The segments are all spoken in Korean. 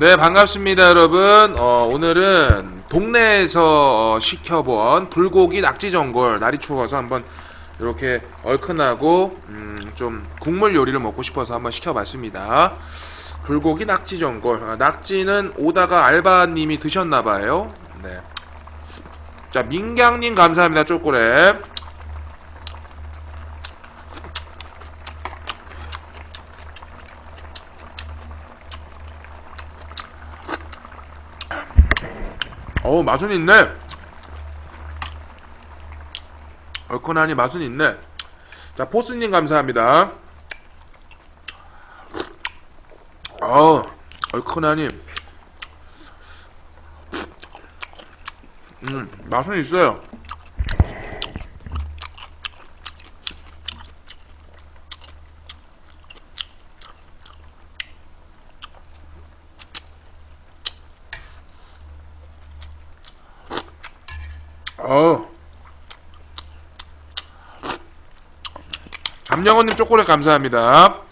네, 반갑습니다, 여러분. 어, 오늘은 동네에서 어, 시켜본 불고기 낙지 전골 날이 추워서 한번 이렇게 얼큰하고 음, 좀 국물 요리를 먹고 싶어서 한번 시켜봤습니다. 불고기 낙지 전골. 아, 낙지는 오다가 알바님이 드셨나봐요. 네. 자, 민경님 감사합니다, 쪼꼬랩. 어우 맛은 있네. 얼큰하니 맛은 있네. 자 포스님 감사합니다. 어우 얼큰하니. 음 맛은 있어요 어우 감영원님 초콜릿 감사합니다.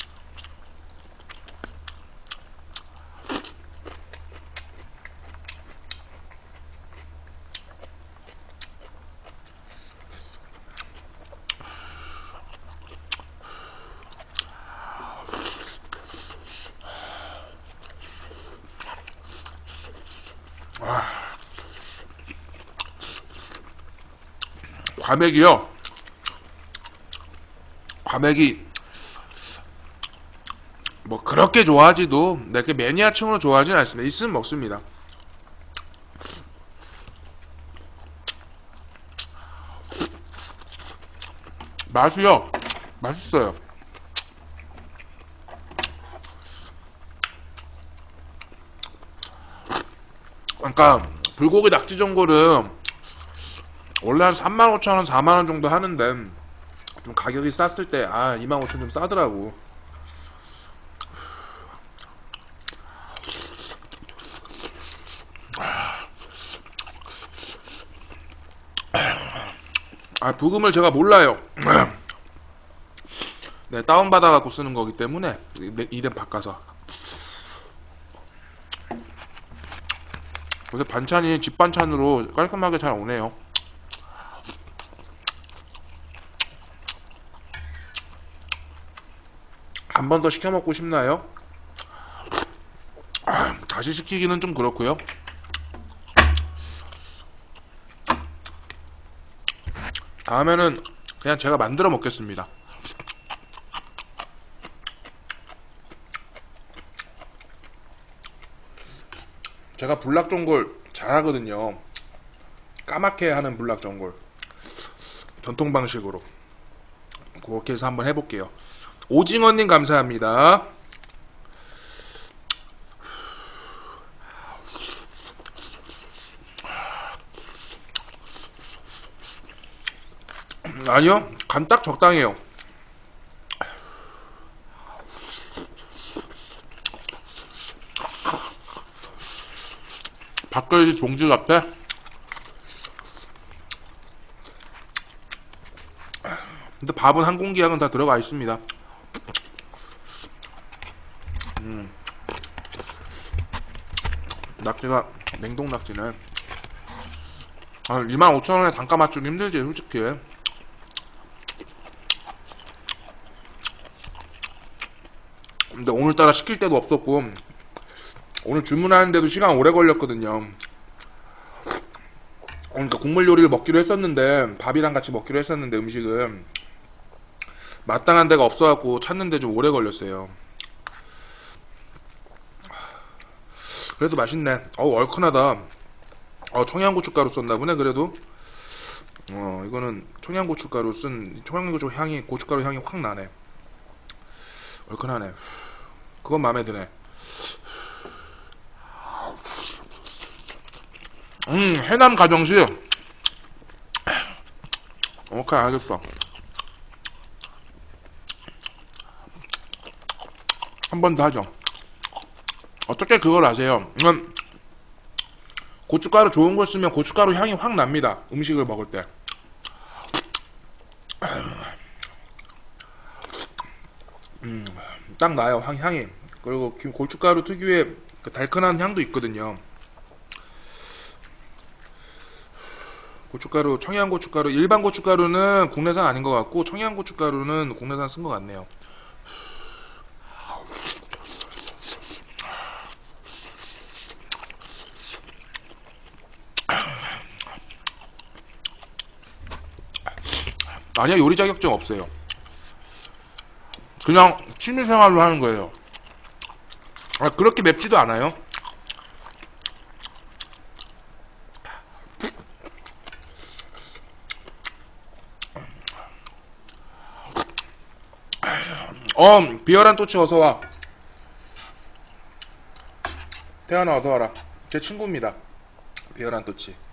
과메기요. 과메기 뭐 그렇게 좋아하지도 내게 매니아층으로 좋아하진 않습니다. 있으면 먹습니다. 맛이요. 맛있어요. 그러니까 불고기 낙지 전골은 원래 한 35,000원, 4만원 정도 하는데 좀 가격이 쌌을 때 아 25,000원 좀 싸더라고. 아 부금을 제가 몰라요. 네 다운받아 갖고 쓰는 거기 때문에 내- 이름 바꿔서. 요새 반찬이 집 반찬으로 깔끔하게 잘 오네요 한 번 더 시켜 먹고 싶나요? 아, 다시 시키기는 좀 그렇고요. 다음에는 그냥 제가 만들어 먹겠습니다. 제가 불락전골 잘하거든요. 까맣게 하는 불락전골. 전통 방식으로. 그렇게 해서 한번 해볼게요. 오징어님 감사합니다. 음, 아니요, 간 딱 적당해요. 밥그릇이 종지 같아. 근데 밥은 한 공기 양은 다 들어가 있습니다. 음. 낙지가 냉동 낙지네. 아, 25,000원에 단가 맞추기 힘들지 솔직히. 근데 오늘따라 시킬 때도 없었고 오늘 주문하는데도 시간 오래 걸렸거든요. 그러니까 국물 요리를 먹기로 했었는데 밥이랑 같이 먹기로 했었는데 음식은 마땅한 데가 없어갖고 찾는데 좀 오래 걸렸어요. 그래도 맛있네. 어우 얼큰하다. 어 청양고춧가루 썼나 보네 그래도. 어 이거는 청양고춧가루 쓴 청양고추 향이 고춧가루 향이 확 나네. 얼큰하네. 그건 마음에 드네. 음 해남 가정시. 오케이 알겠어. 한 번 더 하죠. 어떻게 그걸 아세요? 이건 고춧가루 좋은 걸 쓰면 고춧가루 향이 확 납니다. 음식을 먹을 때. 음, 딱 나요 향, 향이. 그리고 김- 고춧가루 특유의 그 달큰한 향도 있거든요. 고춧가루, 청양고춧가루, 일반 고춧가루는 국내산 아닌 것 같고 청양고춧가루는 국내산 쓴 것 같네요. 아니야 요리 자격증 없어요. 그냥 취미생활로 하는 거예요. 아, 그렇게 맵지도 않아요. 어, 비열한 또치 어서 와. 태연아 어서 와라. 제 친구입니다. 비열한 또치.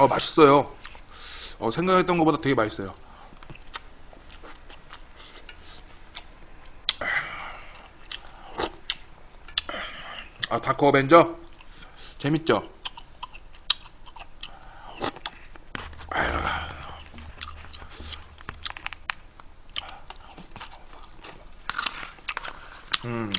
어 맛있어요. 어, 생각했던 것보다 되게 맛있어요. 아 다크 어벤져 재밌죠? 음.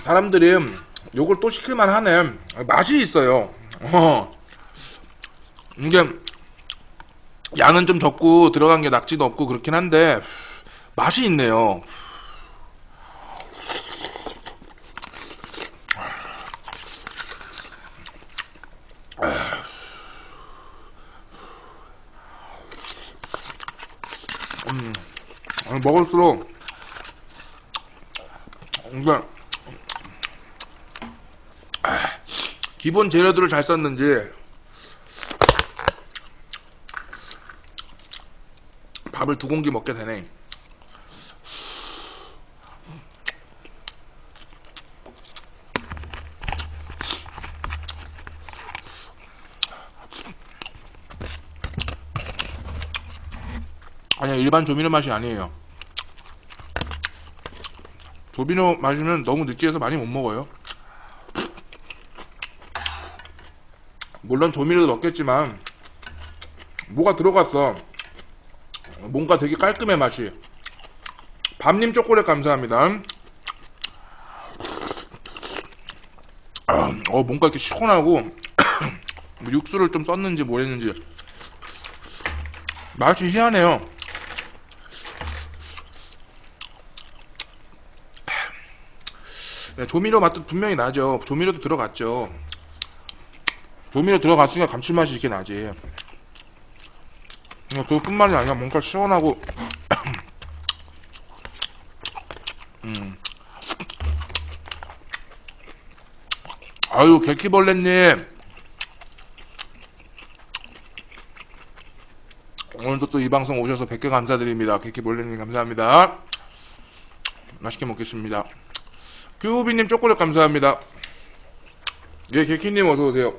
사람들이 요걸 또 시킬만 하네. 맛이 있어요. 어. 이게 양은 좀 적고 들어간 게 낙지도 없고 그렇긴 한데 맛이 있네요. 음, 먹을수록 이게 기본 재료들을 잘 썼는지 밥을 두 공기 먹게 되네. 아니야 일반 조미료 맛이 아니에요. 조미료 마시면 너무 느끼해서 많이 못 먹어요. 물론 조미료도 넣겠지만 뭐가 들어갔어. 뭔가 되게 깔끔해 맛이. 밤님 초콜릿 감사합니다. 아, 어 뭔가 이렇게 시원하고 뭐 육수를 좀 썼는지 뭐 했는지 맛이 희한해요. 조미료 맛도 분명히 나죠. 조미료도 들어갔죠. 조미료 들어갔으니까 감칠맛이 이렇게 나지. 어, 그뿐만이 아니라 뭔가 시원하고 음. 아유 개키벌레님 오늘도 또 이 방송 오셔서 100개 감사드립니다 개키벌레님 감사합니다 맛있게 먹겠습니다 규비님 초콜릿 감사합니다 예 개키님 어서 오세요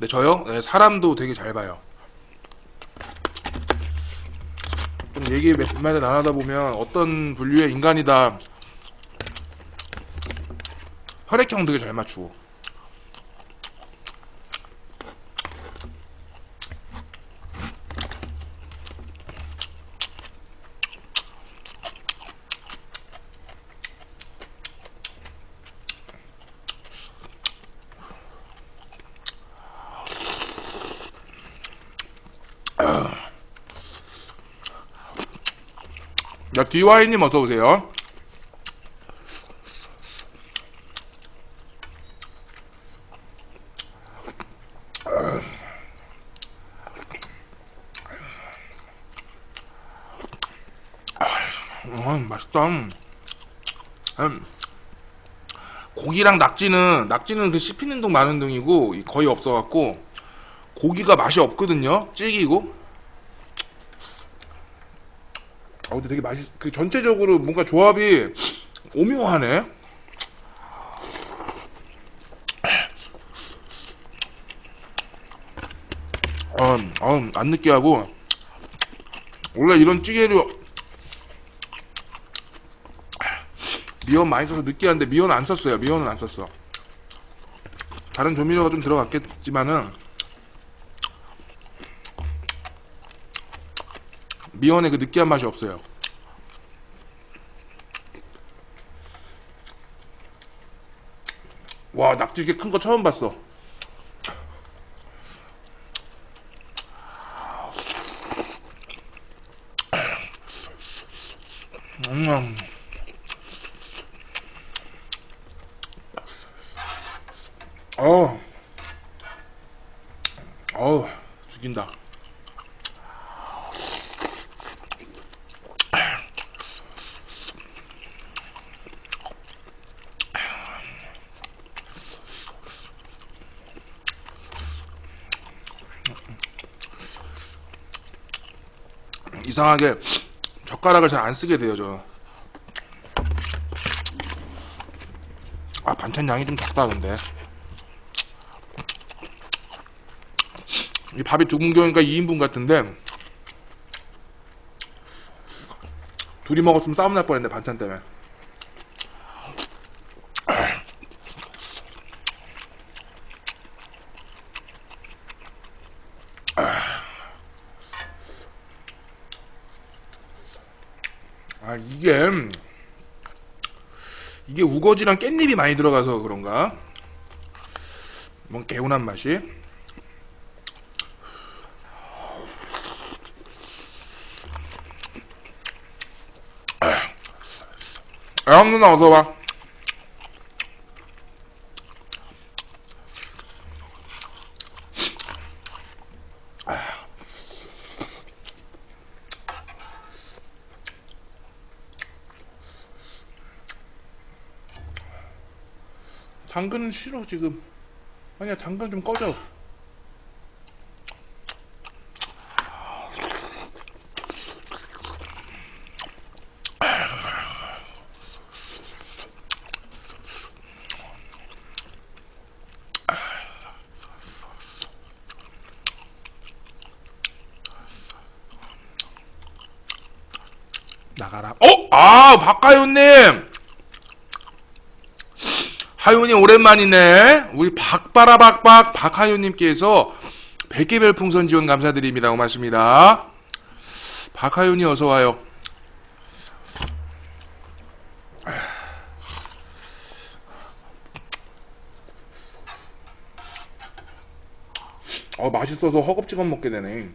네, 저요? 네, 사람도 되게 잘 봐요. 좀 얘기 몇 마디 나누다 보면 어떤 분류의 인간이다. 혈액형 되게 잘 맞추고 자, DY님 어서오세요. 맛있다. 음, 고기랑 낙지는 낙지는 그 씹히는 둥 마는 둥이고 거의 없어갖고 고기가 맛이 없거든요. 질기고. 아 근데 되게 맛있. 그 전체적으로 뭔가 조합이 오묘하네. 어, 어, 안 느끼하고 원래 이런 찌개류 미원 많이 써서 느끼한데 미원 안 썼어요. 미원은 안 썼어. 다른 조미료가 좀 들어갔겠지만은 미원의 그 느끼한 맛이 없어요. 와 낙지 이렇게 큰 거 처음 봤어. 음. 어. 어우, 죽인다. 이상하게 젓가락을 잘 안 쓰게 돼요, 저. 아, 반찬 양이 좀 작다, 근데. 이 밥이 두 공기니까 2인분 같은데 둘이 먹었으면 싸움 날 뻔했네 반찬 때문에 아 이게 이게 우거지랑 깻잎이 많이 들어가서 그런가 뭔 개운한 맛이 형 누나 어서 와. 당근 싫어 지금. 아니야 당근 좀 꺼져. 나가라. 어? 아, 박가윤님! 하윤이 오랜만이네. 우리 박바라박박 박하윤님께서 100개 별풍선 지원 감사드립니다. 고맙습니다. 박하윤이 어서 와요. 어, 맛있어서 허겁지겁 먹게 되네.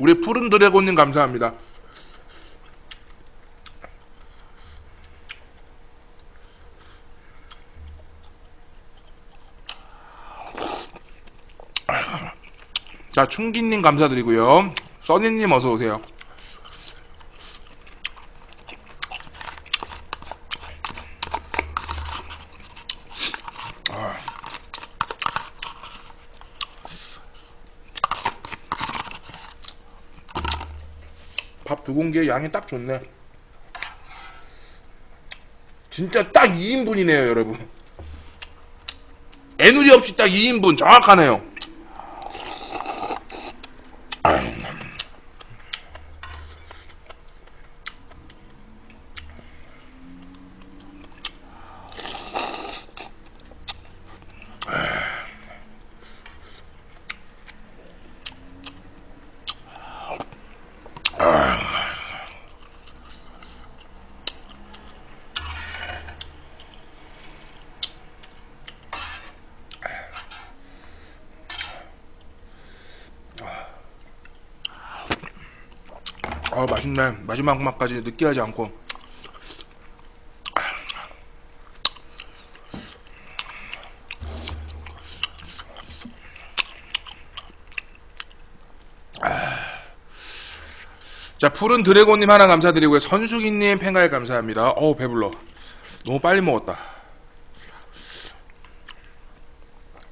우리 푸른 드래곤님 감사합니다. 자, 충기님 감사드리고요. 써니님 어서 오세요. 공기에 양이 딱 좋네. 진짜 딱 2인분이네요, 여러분. 애누리 없이 딱 2인분 정확하네요. 아 맛있네. 마지막 맛까지 느끼하지 않고. 자, 푸른 드래곤님 하나 감사드리고요. 선수기님 팬가입 감사합니다. 어우, 배불러. 너무 빨리 먹었다.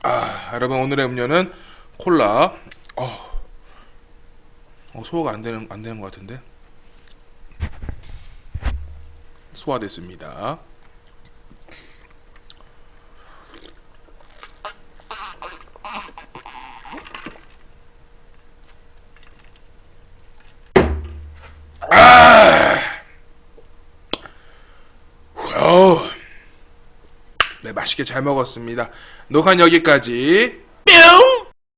아, 여러분, 오늘의 음료는 콜라. 어, 어 소화가 안 되는, 안 되는 것 같은데. 소화됐습니다. 어우. 네, 맛있게 잘 먹었습니다. 녹화는 여기까지. 뿅!